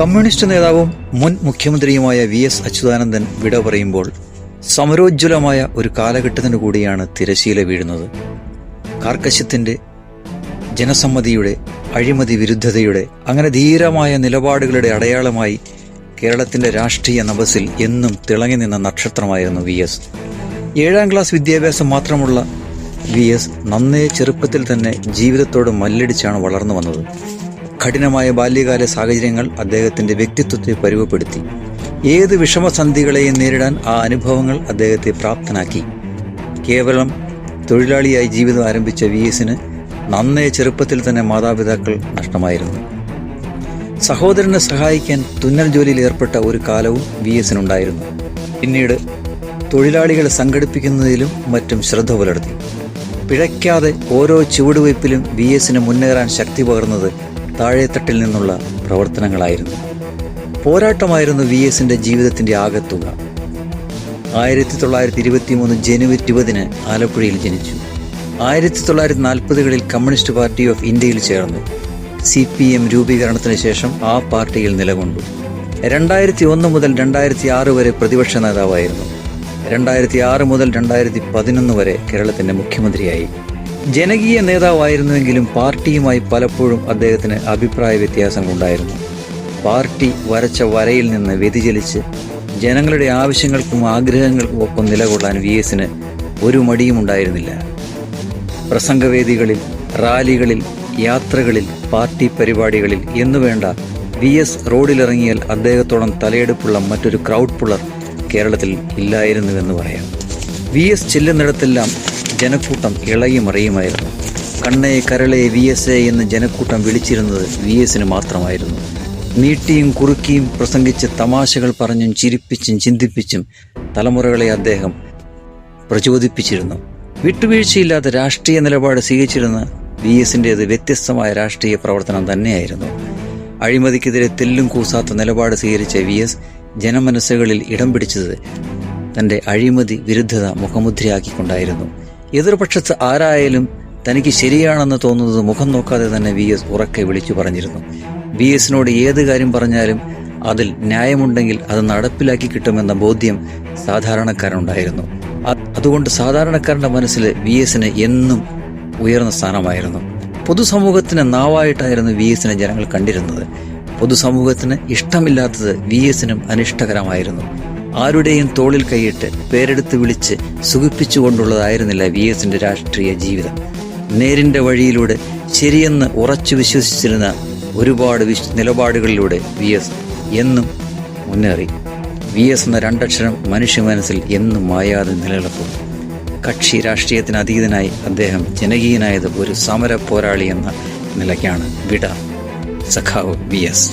Communist നേതാവും മുൻ മുഖ്യമന്ത്രിയുമായ വി എസ് അച്യുതാനന്ദൻ വിട പറയുമ്പോൾ സമരോജ്വലമായ ഒരു കാലഘട്ടത്തിന് കൂടിയാണ് തിരശീല വീഴുന്നത്. കാർക്കശ്യത്തിന്റെ ജനസമ്മതിയുടെ അഴിമതി വിരുദ്ധതയുടെ അങ്ങനെ ധീരമായ നിലപാടുകളുടെ അടയാളമായി കേരളത്തിന്റെ രാഷ്ട്രീയ നവസിൽ എന്നും തിളങ്ങി നിന്ന നക്ഷത്രമായിരുന്നു വി എസ്. ഏഴാം ക്ലാസ് വിദ്യാഭ്യാസം മാത്രമുള്ള വി എസ് നന്നേ ചെറുപ്പത്തിൽ തന്നെ ജീവിതത്തോട് മല്ലടിച്ചാണ് വളർന്നു വന്നത്. കഠിനമായ ബാല്യകാല സാഹചര്യങ്ങൾ അദ്ദേഹത്തിന്റെ വ്യക്തിത്വത്തെ പരുവപ്പെടുത്തി ഏത് വിഷമസന്ധികളെയും നേരിടാൻ ആ അനുഭവങ്ങൾ അദ്ദേഹത്തെ പ്രാപ്തനാക്കി. കേവലം തൊഴിലാളിയായി ജീവിതം ആരംഭിച്ച വി എസിന് നന്നേ ചെറുപ്പത്തിൽ തന്നെ മാതാപിതാക്കൾ നഷ്ടമായിരുന്നു. സഹോദരനെ സഹായിക്കാൻ തുന്നൽ ജോലിയിൽ ഏർപ്പെട്ട ഒരു കാലവും വി എസിനുണ്ടായിരുന്നു പിന്നീട് തൊഴിലാളികളെ സംഘടിപ്പിക്കുന്നതിലും മറ്റും ശ്രദ്ധ പുലർത്തി. പിഴയ്ക്കാതെ ഓരോ ചുവടുവയ്പ്പിലും വി എസിന് മുന്നേറാൻ ശക്തി പകർന്നത് താഴെത്തട്ടിൽ നിന്നുള്ള പ്രവർത്തനങ്ങളായിരുന്നു. പോരാട്ടമായിരുന്നു വി എസിന്റെ ജീവിതത്തിന്റെ ആകത്തുക. ആയിരത്തി തൊള്ളായിരത്തി ഇരുപത്തി മൂന്ന് ജനുവരി ഇരുപതിന് ആലപ്പുഴയിൽ ജനിച്ചു. ആയിരത്തി തൊള്ളായിരത്തി നാൽപ്പതുകളിൽ കമ്മ്യൂണിസ്റ്റ് പാർട്ടി ഓഫ് ഇന്ത്യയിൽ ചേർന്നു. സി പി എം രൂപീകരണത്തിന് ശേഷം ആ പാർട്ടിയിൽ നിലകൊണ്ടു. രണ്ടായിരത്തി ഒന്ന് മുതൽ രണ്ടായിരത്തി ആറ് വരെ പ്രതിപക്ഷ നേതാവായിരുന്നു. രണ്ടായിരത്തി ആറ് മുതൽ രണ്ടായിരത്തി പതിനൊന്ന് വരെ കേരളത്തിന്റെ മുഖ്യമന്ത്രിയായി. ജനകീയ നേതാവായിരുന്നുവെങ്കിലും പാർട്ടിയുമായി പലപ്പോഴും അദ്ദേഹത്തിന് അഭിപ്രായ വ്യത്യാസങ്ങളുണ്ടായിരുന്നു. പാർട്ടി വരച്ച വരയിൽ നിന്ന് വ്യതിചലിച്ച് ജനങ്ങളുടെ ആവശ്യങ്ങൾക്കും ആഗ്രഹങ്ങൾക്കും ഒപ്പം നിലകൊള്ളാൻ വി എസിന് ഒരു മടിയും ഉണ്ടായിരുന്നില്ല പ്രസംഗവേദികളിൽ റാലികളിൽ യാത്രകളിൽ പാർട്ടി പരിപാടികളിൽ എന്നുവേണ്ട വി എസ് റോഡിലിറങ്ങിയാൽ അദ്ദേഹത്തോളം തലയെടുപ്പുള്ള മറ്റൊരു ക്രൗഡ് പുള്ളർ കേരളത്തിൽ ഇല്ലായിരുന്നുവെന്ന് പറയാം. വി എസ് ചെല്ലുന്നിടത്തെല്ലാം ജനക്കൂട്ടം ഇളയും അറിയുമായിരുന്നു. കണ്ണേ കരളെ വി എസ് എ എന്ന് ജനക്കൂട്ടം വിളിച്ചിരുന്നത് വി എസിന് മാത്രമായിരുന്നു. നീട്ടിയും കുറുക്കിയും പ്രസംഗിച്ച് തമാശകൾ പറഞ്ഞും ചിരിപ്പിച്ചും ചിന്തിപ്പിച്ചും തലമുറകളെ അദ്ദേഹം പ്രചോദിപ്പിച്ചിരുന്നു. വിട്ടുവീഴ്ചയില്ലാത്ത രാഷ്ട്രീയ നിലപാട് സ്വീകരിച്ചിരുന്ന വി എസിന്റേത് വ്യത്യസ്തമായ രാഷ്ട്രീയ പ്രവർത്തനം തന്നെയായിരുന്നു. അഴിമതിക്കെതിരെ തെല്ലും കൂസാത്ത നിലപാട് സ്വീകരിച്ച വി എസ് ജനമനസ്സുകളിൽ ഇടം പിടിച്ചത് തന്റെ അഴിമതി വിരുദ്ധത മുഖമുദ്രയാക്കിക്കൊണ്ടായിരുന്നു. എതിർപക്ഷത്ത് ആരായാലും തനിക്ക് ശരിയാണെന്ന് തോന്നുന്നത് മുഖം നോക്കാതെ തന്നെ വി എസ് ഉറക്കെ വിളിച്ചു പറഞ്ഞിരുന്നു. വി എസിനോട് ഏത് കാര്യം പറഞ്ഞാലും അതിൽ ന്യായമുണ്ടെങ്കിൽ അത് നടപ്പിലാക്കി കിട്ടുമെന്ന ബോധ്യം സാധാരണക്കാരനുണ്ടായിരുന്നു. അതുകൊണ്ട് സാധാരണക്കാരന്റെ മനസ്സിൽ വി എസിന് എന്നും ഉയർന്ന സ്ഥാനമായിരുന്നു. പൊതുസമൂഹത്തിന് നാവായിട്ടായിരുന്നു വി എസിനെ ജനങ്ങൾ കണ്ടിരുന്നത്. പൊതുസമൂഹത്തിന് ഇഷ്ടമില്ലാത്തത് വി എസിനും അനിഷ്ടകരമായിരുന്നു. ആരുടെയും തോളിൽ കൈയിട്ട് പേരെടുത്ത് വിളിച്ച് സുഖിപ്പിച്ചുകൊണ്ടുള്ളതായിരുന്നില്ല വി എസിന്റെ രാഷ്ട്രീയ ജീവിതം. നേരിന്റെ വഴിയിലൂടെ ശരിയെന്ന് ഉറച്ചു വിശ്വസിച്ചിരുന്ന ഒരുപാട് വിശ് നിലപാടുകളിലൂടെ വി എസ് എന്നും മുന്നേറി. വി എസ് എന്ന രണ്ടക്ഷരം മനുഷ്യ മനസ്സിൽ എന്നും മായാതെ നിലനിൽക്കും. കക്ഷി രാഷ്ട്രീയത്തിന് അതീതനായി അദ്ദേഹം ജനകീയനായത് ഒരു സമര പോരാളി എന്ന നിലയ്ക്കാണ് വിട. സഖാവ് വി എസ്